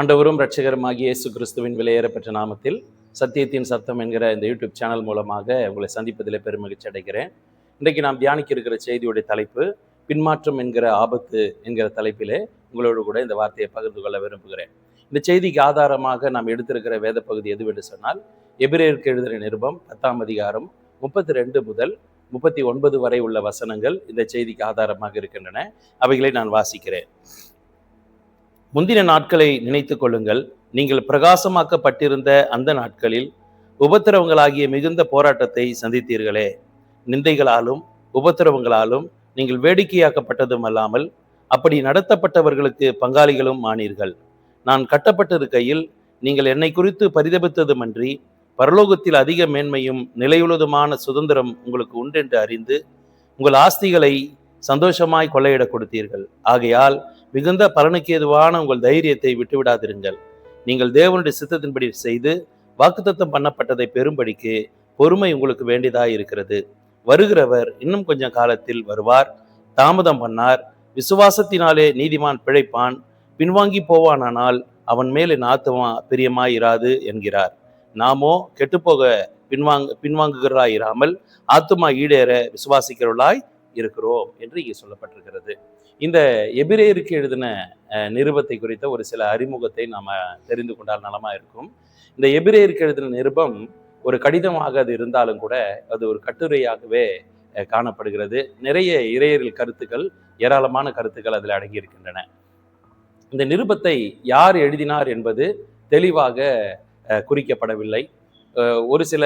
ஆண்டவரும் ரட்சகருமாகிய இயேசு கிறிஸ்துவின் விலையேறப்பெற்ற நாமத்தில் சத்தியத்தின் சத்தம் என்கிற இந்த யூடியூப் சேனல் மூலமாக உங்களை சந்திப்பதில் பெருமகிழ்ச்சி அடைகிறேன். இன்றைக்கு நாம் தியானிக்க இருக்கிற செய்தியுடைய தலைப்பு பின்மாற்றம் என்கிற ஆபத்து என்கிற தலைப்பிலே உங்களோடு கூட இந்த வார்த்தையை பகிர்ந்து கொள்ள விரும்புகிறேன். இந்த செய்திக்கு ஆதாரமாக நாம் எடுத்திருக்கிற வேத பகுதி எதுவென்று சொன்னால் எபிரேயருக்கு எழுதுகிற நிருபம் பத்தாம் அதிகாரம் முப்பத்தி ரெண்டு முதல் முப்பத்தி ஒன்பது வரை உள்ள வசனங்கள் இந்த செய்திக்கு ஆதாரமாக இருக்கின்றன. அவைகளை நான் வாசிக்கிறேன். முந்தின நாட்களை நினைத்து கொள்ளுங்கள். நீங்கள் பிரகாசமாக்கப்பட்டிருந்த அந்த நாட்களில் உபத்திரவங்களாகிய மிகுந்த போராட்டத்தை சந்தித்தீர்களே. நிந்தைகளாலும் உபத்திரவங்களாலும் நீங்கள் வேடிக்கையாக்கப்பட்டதும் அல்லாமல் அப்படி நடத்தப்பட்டவர்களுக்கு பங்காளிகளும் ஆனீர்கள். நான் கட்டப்பட்டிருக்கையில் நீங்கள் என்னை குறித்து பரிதபித்ததுமன்றி பரலோகத்தில் அதிக மேன்மையும் நிலையுள்ளதுமான சுதந்திரம் உங்களுக்கு உண்டென்று அறிந்து உங்கள் ஆஸ்திகளை சந்தோஷமாய் கொள்ளையிடக் கொடுத்தீர்கள். ஆகையால் மிகுந்த பலனுக்கு எதுவான உங்கள் தைரியத்தை விட்டுவிடாதிருங்கள். நீங்கள் தேவனுடைய சித்தத்தின்படி செய்து வாக்குத்தத்தம் பண்ணப்பட்டதை பெறும்படிக்கு பொறுமை உங்களுக்கு வேண்டியதாக இருக்கிறது. வருகிறவர் இன்னும் கொஞ்சம் காலத்தில் வருவார். தாமதம் பண்ணார். விசுவாசத்தினாலே நீதிமான் பிழைப்பான். பின்வாங்கி போவானானால் அவன் மேல் என் ஆத்துமா பிரியமாயிராது என்கிறார். நாமோ கெட்டுப்போக பின்வாங்க பின்வாங்குகிறாயிராமல் ஆத்துமா ஈடேற விசுவாசிக்கிறவர்களாய் இருக்கிறோம் என்று இங்கே சொல்லப்பட்டிருக்கிறது. இந்த எபிரேயருக்கு எழுதின நிருபத்தை குறித்த ஒரு சில அறிமுகத்தை நாம தெரிந்து கொண்டால் நலமா இருக்கும். இந்த எபிரேயருக்கு எழுதின நிருபம் ஒரு கடிதமாக அது இருந்தாலும் கூட அது ஒரு கட்டுரையாகவே காணப்படுகிறது. நிறைய இறையரில் கருத்துக்கள் ஏராளமான கருத்துக்கள் அதில் அடங்கியிருக்கின்றன. இந்த நிருபத்தை யார் எழுதினார் என்பது தெளிவாக குறிக்கப்படவில்லை. ஒரு சில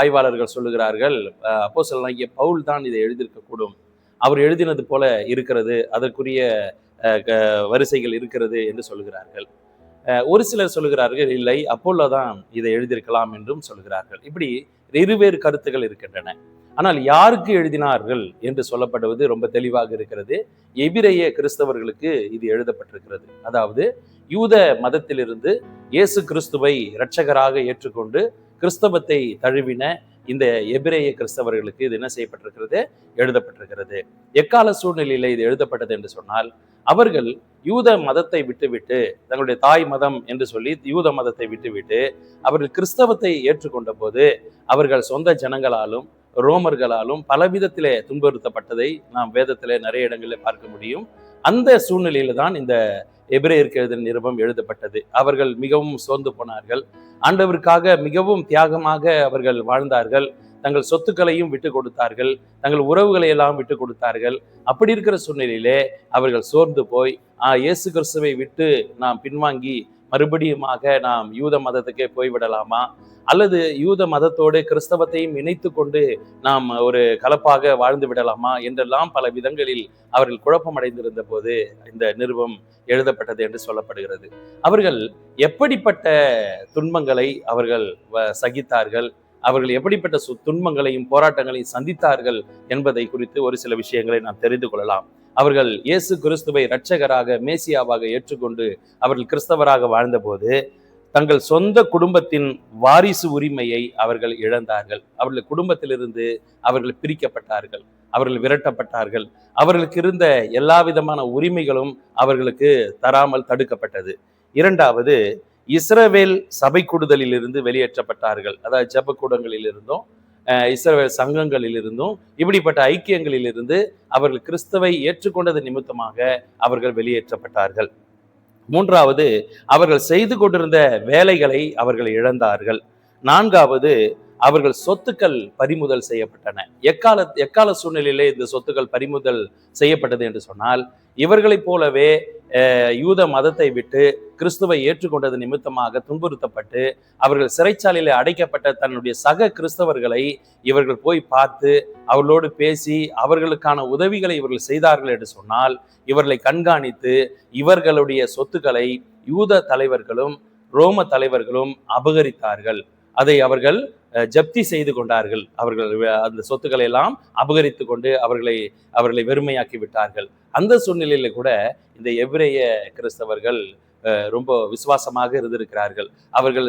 ஆய்வாளர்கள் சொல்லுகிறார்கள் அப்போ சில பவுல் தான் இதை எழுதியிருக்கக்கூடும் அவர் எழுதினது போல இருக்கிறது அதற்குரிய க- வரிசைகள் இருக்கிறது என்று சொல்லுகிறார்கள் ஒரு சிலர் சொல்லுகிறார்கள் இல்லை அப்போல்லோ தான் இதை எழுதியிருக்கலாம் என்றும் சொல்லுகிறார்கள் இப்படி இருவேறு கருத்துக்கள் இருக்கின்றன. ஆனால் யாருக்கு எழுதினார்கள் என்று சொல்லப்படுவது ரொம்ப தெளிவாக இருக்கிறது. எபிரைய கிறிஸ்தவர்களுக்கு இது எழுதப்பட்டிருக்கிறது. அதாவது யூத மதத்திலிருந்து இயேசு கிறிஸ்துவை இரட்சகராக ஏற்றுக்கொண்டு கிறிஸ்தவத்தை தழுவின இந்த எபிரேய கிறிஸ்தவர்களுக்கு இது என்ன செய்யப்பட்டிருக்கிறது? எழுதப்பட்டிருக்கிறது. எக்கால சூழ்நிலையில இது எழுதப்பட்டது என்று சொன்னால் அவர்கள் யூத மதத்தை விட்டுவிட்டு தங்களுடைய தாய் மதம் என்று சொல்லி யூத மதத்தை விட்டுவிட்டு அவர்கள் கிறிஸ்தவத்தை ஏற்றுக்கொண்ட போது அவர்கள் சொந்த ஜனங்களாலும் ரோமர்களாலும் பலவிதத்திலே துன்புறுத்தப்பட்டதை நாம் வேதத்திலே நிறைய இடங்களில் பார்க்க முடியும். அந்த சூழ்நிலையில தான் இந்த எபிரேயருக்கு எழுதின நிருபம் எழுதப்பட்டது. அவர்கள் மிகவும் சோர்ந்து போனார்கள். ஆண்டவருக்காக மிகவும் தியாகமாக அவர்கள் வாழ்ந்தார்கள். தங்கள் சொத்துக்களையும் விட்டு கொடுத்தார்கள். தங்கள் உறவுகளை எல்லாம் விட்டு கொடுத்தார்கள். அப்படி இருக்கிற சூழ்நிலையிலே அவர்கள் சோர்ந்து போய் இயேசு கிறிஸ்துவை விட்டு நாம் பின்வாங்கி மறுபடியுமாக நாம் யூத மதத்துக்கே போய்விடலாமா? அல்லது யூத மதத்தோடு கிறிஸ்தவத்தையும் இணைத்து கொண்டு நாம் ஒரு கலப்பாக வாழ்ந்து விடலாமா? என்றெல்லாம் பல விதங்களில் அவர்கள் குழப்பமடைந்திருந்த போது இந்த நிருபம் எழுதப்பட்டது என்று சொல்லப்படுகிறது. அவர்கள் எப்படிப்பட்ட துன்பங்களை அவர்கள் வ- சகித்தார்கள்? அவர்கள் எப்படிப்பட்ட துன்பங்களையும் போராட்டங்களையும் சந்தித்தார்கள் என்பதை குறித்து ஒரு சில விஷயங்களை நாம் தெரிந்து கொள்ளலாம். அவர்கள் இயேசு கிறிஸ்துவை இரட்சகராக மேசியாவாக ஏற்றுக்கொண்டு அவர்கள் கிறிஸ்தவராக வாழ்ந்தபோது தங்கள் சொந்த குடும்பத்தின் வாரிசு உரிமையை அவர்கள் இழந்தார்கள். அவர்கள் குடும்பத்திலிருந்து அவர்கள் பிரிக்கப்பட்டார்கள். அவர்கள் விரட்டப்பட்டார்கள். அவர்களுக்கு இருந்த எல்லா விதமான உரிமைகளும் அவர்களுக்கு தராமல் தடுக்கப்பட்டது. இரண்டாவது இஸ்ரவேல் சபை கூடுதலில் இருந்து வெளியேற்றப்பட்டார்கள். அதாவது ஜெபக்கூடங்களில் இருந்தும் இஸ்ரவேல் சங்கங்களிலிருந்தும் இப்படிப்பட்ட ஐக்கியங்களில் இருந்து அவர்கள் கிறிஸ்தவை ஏற்றுக்கொண்டது நிமித்தமாக அவர்கள் வெளியேற்றப்பட்டார்கள். மூன்றாவது அவர்கள் செய்து கொண்டிருந்த வேலைகளை அவர்கள் இழந்தார்கள். நான்காவது அவர்கள் சொத்துக்கள் பறிமுதல் செய்யப்பட்டன. எக்கால எக்கால சூழ்நிலையிலே இந்த சொத்துக்கள் பறிமுதல் செய்யப்பட்டது என்று சொன்னால் இவர்களைப் போலவே யூத மதத்தை விட்டு கிறிஸ்துவை ஏற்றுக்கொண்டது நிமித்தமாக துன்புறுத்தப்பட்டு அவர்கள் சிறைச்சாலையில் அடைக்கப்பட்ட தன்னுடைய சக கிறிஸ்தவர்களை இவர்கள் போய் பார்த்து அவர்களோடு பேசி அவர்களுக்கான உதவிகளை இவர்கள் செய்தார்கள் என்று சொன்னால் இவர்களை கண்காணித்து இவர்களுடைய சொத்துக்களை யூத தலைவர்களும் ரோம தலைவர்களும் அபகரித்தார்கள். அதை அவர்கள் ஜப்தி செய்து கொண்டார்கள். அவர்கள் அந்த சொத்துக்களை எல்லாம் அபகரித்து கொண்டு அவர்களை அவர்களை வெறுமையாக்கி விட்டார்கள். அந்த சூழ்நிலையில கூட இந்த எபிரேய கிறிஸ்தவர்கள் ரொம்ப விசுவாசமாக இருந்திருக்கிறார்கள். அவர்கள்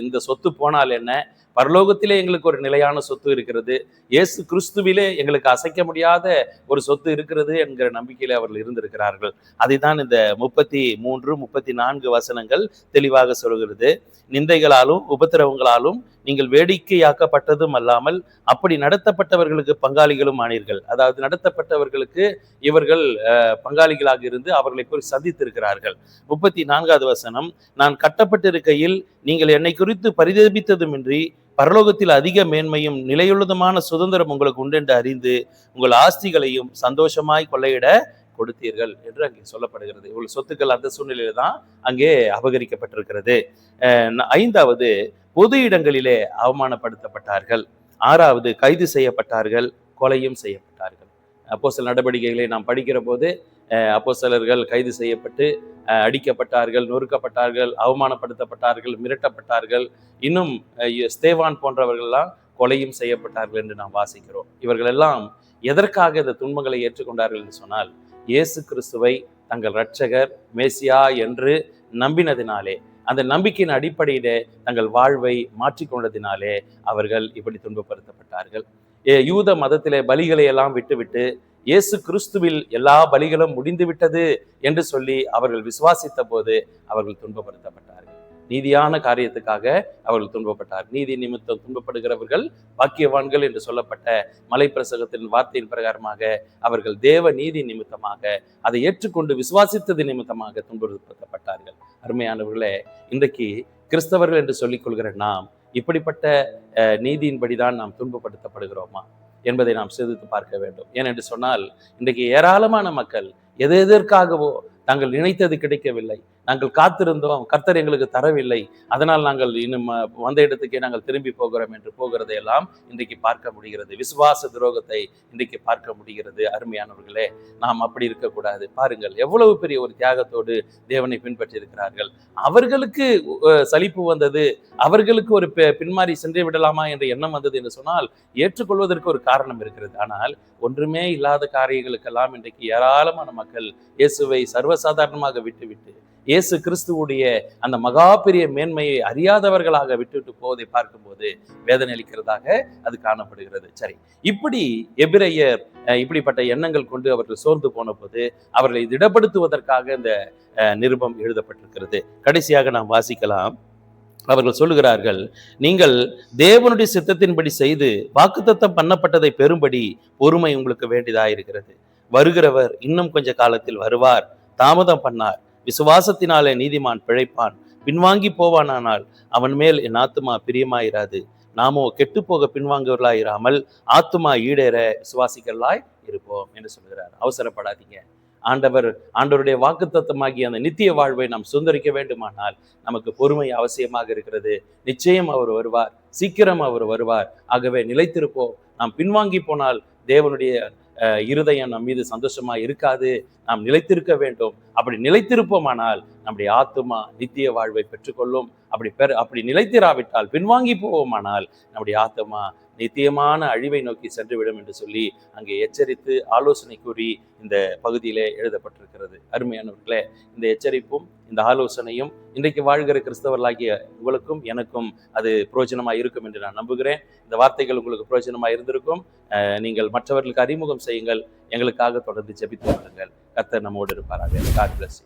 எந்த சொத்து போனால் என்ன பரலோகத்திலே எங்களுக்கு ஒரு நிலையான சொத்து இருக்கிறது. இயேசு கிறிஸ்துவிலே எங்களுக்கு அசைக்க முடியாத ஒரு சொத்து இருக்கிறது என்கிற நம்பிக்கையிலே அவர்கள் இருந்திருக்கிறார்கள். அதுதான் இந்த முப்பத்தி மூன்று முப்பத்தி நான்கு வசனங்கள் தெளிவாக சொல்கிறது. நிந்தைகளாலும் உபத்திரவங்களாலும் நீங்கள் வேடிக்கையாக்கப்பட்டதும் அல்லாமல் அப்படி நடத்தப்பட்டவர்களுக்கு பங்காளிகளும் ஆனீர்கள். அதாவது நடத்தப்பட்டவர்களுக்கு இவர்கள் பங்காளிகளாக இருந்து அவர்களை போய் சந்தித்திருக்கிறார்கள். முப்பத்தி நான்காவது வசனம் நான் கட்டப்பட்டிருக்கையில் நீங்கள் என்னை குறித்து பரிதபித்ததுமின்றி பரலோகத்தில் அதிக மேன்மையும் நிலையுள்ளதுமான சுதந்திரம் உங்களுக்கு உண்டு என்று அறிந்து உங்கள் ஆஸ்திகளையும் சந்தோஷமாய் கொள்ளையிட கொடுத்தீர்கள் என்று அங்கே சொல்லப்படுகிறது. இவ்வளவு சொத்துக்கள் அந்த சூழ்நிலையில தான் அங்கே அபகரிக்கப்பட்டிருக்கிறது. ஐந்தாவது பொது இடங்களிலே அவமானப்படுத்தப்பட்டார்கள். ஆறாவது கைது செய்யப்பட்டார்கள் கொலையும் செய்யப்பட்டார்கள். அப்போ சில நடவடிக்கைகளை நாம் படிக்கிற போது அப்போ சிலர்கள் கைது செய்யப்பட்டு அடிக்கப்பட்டார்கள் நொறுக்கப்பட்டார்கள் அவமானப்படுத்தப்பட்டார்கள் மிரட்டப்பட்டார்கள். இன்னும் ஸ்தேவான் போன்றவர்கள்லாம் கொலையும் செய்யப்பட்டார்கள் என்று நாம் வாசிக்கிறோம். இவர்களெல்லாம் எதற்காக இந்த துன்பங்களை ஏற்றுக்கொண்டார்கள் என்று சொன்னால் இயேசு கிறிஸ்துவை தங்கள் இரட்சகர் மேசியா என்று நம்பினதினாலே அந்த நம்பிக்கையின் அடிப்படையிலே தங்கள் வாழ்வை மாற்றிக்கொண்டதினாலே அவர்கள் இப்படி துன்பப்படுத்தப்பட்டார்கள். ஏ- யூத மதத்திலே பலிகளை எல்லாம் விட்டுவிட்டு இயேசு கிறிஸ்துவில் எல்லா பலிகளும் முடிந்து விட்டது என்று சொல்லி அவர்கள் விசுவாசித்த போது அவர்கள் துன்பப்படுத்தப்பட்டார்கள். நீதியான காரியத்துக்காக அவர்கள் துன்பப்பட்டார். நீதி நிமித்தம் துன்பப்படுகிறவர்கள் பாக்கியவான்கள் என்று சொல்லப்பட்ட மலைப்பிரசகத்தின் வார்த்தையின் பிரகாரமாக அவர்கள் தேவ நீதி நிமித்தமாக அதை ஏற்றுக்கொண்டு விசுவாசித்தது நிமித்தமாக துன்பப்படுத்தப்பட்டார்கள். அருமையானவர்களே இன்றைக்கு கிறிஸ்தவர்கள் என்று சொல்லிக் கொள்கிற நாம் இப்படிப்பட்ட அஹ், நீதியின்படிதான் நாம் துன்பப்படுத்தப்படுகிறோமா? என்பதை நாம் சிந்தித்து பார்க்க வேண்டும். ஏனென்று சொன்னால் இன்றைக்கு ஏராளமான மக்கள் எது எதற்காகவோ தாங்கள் நினைத்தது கிடைக்கவில்லை. நாங்கள் காத்திருந்தோம். கர்த்தர் எங்களுக்கு தரவில்லை. அதனால் நாங்கள் இன்னும் வந்த இடத்துக்கே நாங்கள் திரும்பி போகிறோம் என்று போகிறதையெல்லாம் இன்றைக்கு பார்க்க முடிகிறது. விசுவாச துரோகத்தை இன்றைக்கு பார்க்க முடிகிறது. அருமையானவர்களே நாம் அப்படி இருக்கக்கூடாது. பாருங்கள் எவ்வளவு பெரிய ஒரு தியாகத்தோடு தேவனை பின்பற்றி இருக்கிறார்கள் அவர்களுக்கு சலிப்பு வந்தது. அவர்களுக்கு ஒரு பின்மாறி சென்று விடலாமா என்ற எண்ணம் வந்தது என்று சொன்னால் ஏற்றுக்கொள்வதற்கு ஒரு காரணம் இருக்கிறது. ஆனால் ஒன்றுமே இல்லாத காரியங்களுக்கெல்லாம் இன்றைக்கு ஏராளமான மக்கள் இயேசுவை சர்வசாதாரணமாக விட்டுவிட்டு இயேசு கிறிஸ்துவுடைய அந்த மகா பெரிய மேன்மையை அறியாதவர்களாக விட்டுவிட்டு போவதை பார்க்கும்போது வேதனை அளிக்கிறதாக அது காணப்படுகிறது. சரி இப்படி எபிரையர் இப்படிப்பட்ட எண்ணங்கள் கொண்டு அவர்கள் சோர்ந்து போன போது அவர்களை திடப்படுத்துவதற்காக இந்த அஹ், நிருபம் எழுதப்பட்டிருக்கிறது. கடைசியாக நாம் வாசிக்கலாம். அவர்கள் சொல்லுகிறார்கள் நீங்கள் தேவனுடைய சித்தத்தின்படி செய்து வாக்குத்தத்தம் பண்ணப்பட்டதை பெறும்படி பொறுமை உங்களுக்கு வேண்டியதாக இருக்கிறது வருகிறவர் இன்னும் கொஞ்ச காலத்தில் வருவார் தாமதம் பண்ணார். விசுவாசத்தினாலே நீதிமான் பிழைப்பான். பின்வாங்கி போவானானால் அவன் மேல் என் ஆத்துமா பிரியமாயிராது. நாமோ கெட்டுப்போக பின்வாங்கவர்களாயிராமல் ஆத்துமா ஈடேற விசுவாசிகளாய் இருப்போம் என்று சொல்கிறார் அவசரப்படாதீங்க. ஆண்டவர் ஆண்டவருடைய வாக்குத்தத்தமாகிய அந்த நித்திய வாழ்வை நாம் சுந்தரிக்க வேண்டுமானால் நமக்கு பொறுமை அவசியமாக இருக்கிறது. நிச்சயம் அவர் வருவார். சீக்கிரம் அவர் வருவார். ஆகவே நிலைத்திருப்போம். நாம் பின்வாங்கி போனால் தேவனுடைய இருதயம் நம் மீது சந்தோஷமா இருக்காது நாம் நிலைத்திருக்க வேண்டும். அப்படி நிலைத்திருப்போமானால் நம்முடைய ஆத்துமா நித்திய வாழ்வை பெற்றுக்கொள்ளும். அப்படி பெற அப்படி நிலைத்திராவிட்டால் பின்வாங்கி போவோமானால் நம்முடைய ஆத்துமா நித்தியமான அழிவை நோக்கி சென்றுவிடும் என்று சொல்லி அங்கே எச்சரித்து ஆலோசனை கூறி இந்த பகுதியிலே எழுதப்பட்டிருக்கிறது. அருமையானவர்களே இந்த எச்சரிப்பும் இந்த ஆலோசனையும் இன்றைக்கு வாழ்கிற கிறிஸ்தவர்களாகிய உங்களுக்கும் எனக்கும் அது பிரயோஜனமாக இருக்கும் என்று நான் நம்புகிறேன். இந்த வார்த்தைகள் உங்களுக்கு பிரயோஜனமாக இருந்திருக்கும். நீங்கள் மற்றவர்களுக்கு அறிமுகம் செய்யுங்கள். எங்களுக்காக தொடர்ந்து ஜெபித்து கொள்ளுங்கள். கர்த்தர் நம்மோடு இருப்பாராக. God bless.